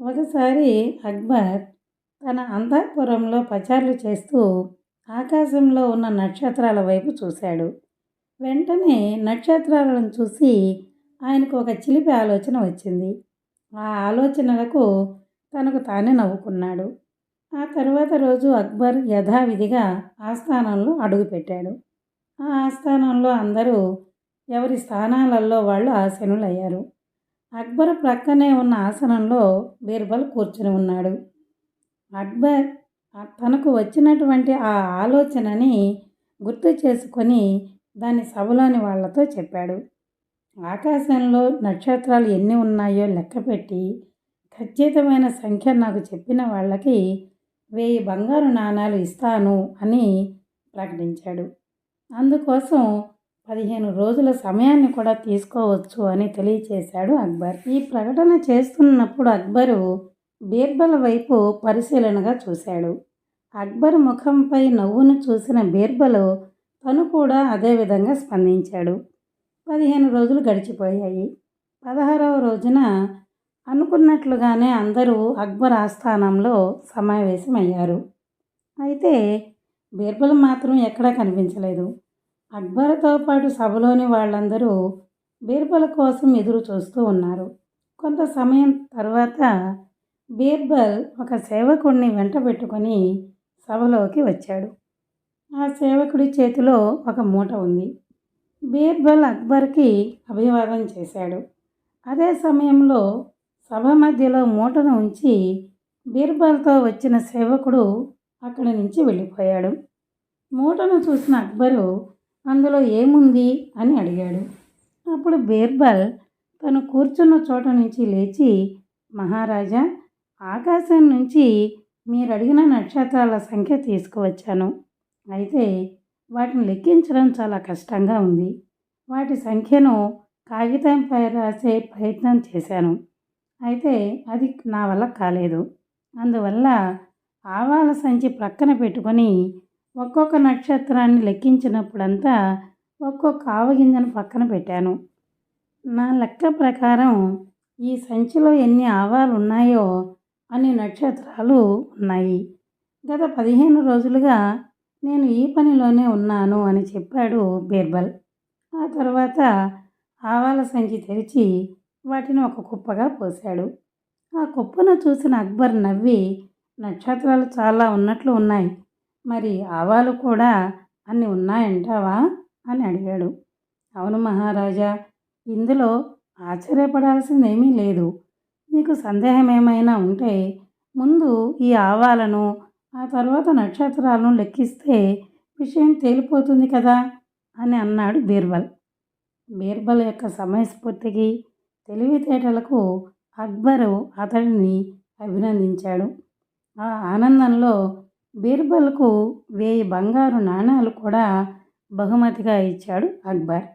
ఒకసారి అక్బర్ తన అంతఃపురంలో పచారులు చేస్తూ ఆకాశంలో ఉన్న నక్షత్రాల వైపు చూశాడు. వెంటనే నక్షత్రాలను చూసి ఆయనకు ఒక చిలిపి ఆలోచన వచ్చింది. ఆ ఆలోచనలకు తనకు తానే నవ్వుకున్నాడు. ఆ తర్వాత రోజు అక్బర్ యథావిధిగా ఆస్థానంలో అడుగుపెట్టాడు ఆ ఆస్థానంలో అందరూ ఎవరి స్థానాలలో వాళ్ళు ఆసీనులయ్యారు. అక్బర్ ప్రక్కనే ఉన్న ఆసనంలో బీర్బల్ కూర్చుని ఉన్నాడు. అక్బర్ తనకు వచ్చినటువంటి ఆ ఆలోచనని గుర్తు చేసుకొని దాన్ని సభలోని వాళ్ళతో చెప్పాడు. ఆకాశంలో నక్షత్రాలు ఎన్ని ఉన్నాయో లెక్కపెట్టి ఖచ్చితమైన సంఖ్య నాకు చెప్పిన వాళ్ళకి వెయ్యి బంగారు నాణాలు ఇస్తాను అని ప్రకటించాడు. అందుకోసం పదిహేను రోజుల సమయాన్ని కూడా తీసుకోవచ్చు అని తెలియచేశాడు అక్బర్. ఈ ప్రకటన చేస్తున్నప్పుడు అక్బరు బీర్బల్ వైపు పరిశీలనగా చూశాడు. అక్బర్ ముఖంపై నవ్వును చూసిన బీర్బల్ తను కూడా అదేవిధంగా స్పందించాడు. పదిహేను రోజులు గడిచిపోయాయి. పదహారవ రోజున అనుకున్నట్లుగానే అందరూ అక్బర్ ఆస్థానంలో సమావేశమయ్యారు. అయితే బీర్బల్ మాత్రం ఎక్కడా కనిపించలేదు. అక్బర్తో పాటు సభలోని వాళ్ళందరూ బీర్బల్ కోసం ఎదురు చూస్తూ ఉన్నారు. కొంత సమయం తర్వాత బీర్బల్ ఒక సేవకుడిని వెంట పెట్టుకొని సభలోకి వచ్చాడు. ఆ సేవకుడి చేతిలో ఒక మూట ఉంది. బీర్బల్ అక్బర్కి అభివాదం చేశాడు. అదే సమయంలో సభ మధ్యలో మూటను ఉంచి బీర్బల్తో వచ్చిన సేవకుడు అక్కడి నుంచి వెళ్ళిపోయాడు. మూటను చూసిన అక్బరు అందులో ఏముంది అని అడిగాడు. అప్పుడు బీర్బల్ తను కూర్చున్న చోట నుంచి లేచి మహారాజా ఆకాశం నుంచి మీరు అడిగిన నక్షత్రాల సంఖ్య తీసుకువచ్చాను. అయితే వాటిని లెక్కించడం చాలా కష్టంగా ఉంది. వాటి సంఖ్యను కాగితంపై రాసే ప్రయత్నం చేశాను. అయితే అది నా వల్ల కాలేదు. అందువల్ల ఆవాల సంచి ప్రక్కన పెట్టుకొని ఒక్కొక్క నక్షత్రాన్ని లెక్కించినప్పుడంతా ఒక్కొక్క ఆవగింజను పక్కన పెట్టాను. నా లెక్క ప్రకారం ఈ సంచిలో ఎన్ని ఆవాలు ఉన్నాయో అన్ని నక్షత్రాలు ఉన్నాయి. గత పదిహేను రోజులుగా నేను ఈ పనిలోనే ఉన్నాను అని చెప్పాడు బీర్బల్. ఆ తర్వాత ఆవాల సంచి తెరిచి వాటిని ఒక కుప్పగా పోశాడు. ఆ కుప్పను చూసిన అక్బర్ నవ్వి నక్షత్రాలు చాలా ఉన్నట్లు ఉన్నాయి. మరి ఆవాలు కూడా అన్ని ఉన్నాయంటావా? అని అడిగాడు. అవును మహారాజా ఇందులో ఆశ్చర్యపడాల్సిందేమీ లేదు. నీకు సందేహం ఏమైనా ఉంటే ముందు ఈ ఆవాలను ఆ తర్వాత నక్షత్రాలను లెక్కిస్తే విషయం తేలిపోతుంది కదా? అని అన్నాడు బీర్బల్. బీర్బల్ యొక్క సమయస్ఫూర్తికి తెలివితేటలకు అక్బరు అతడిని అభినందించాడు. ఆ ఆనందంలో బీర్బల్కు వెయ్యి బంగారు నాణాలు కూడా బహుమతిగా ఇచ్చాడు అక్బర్.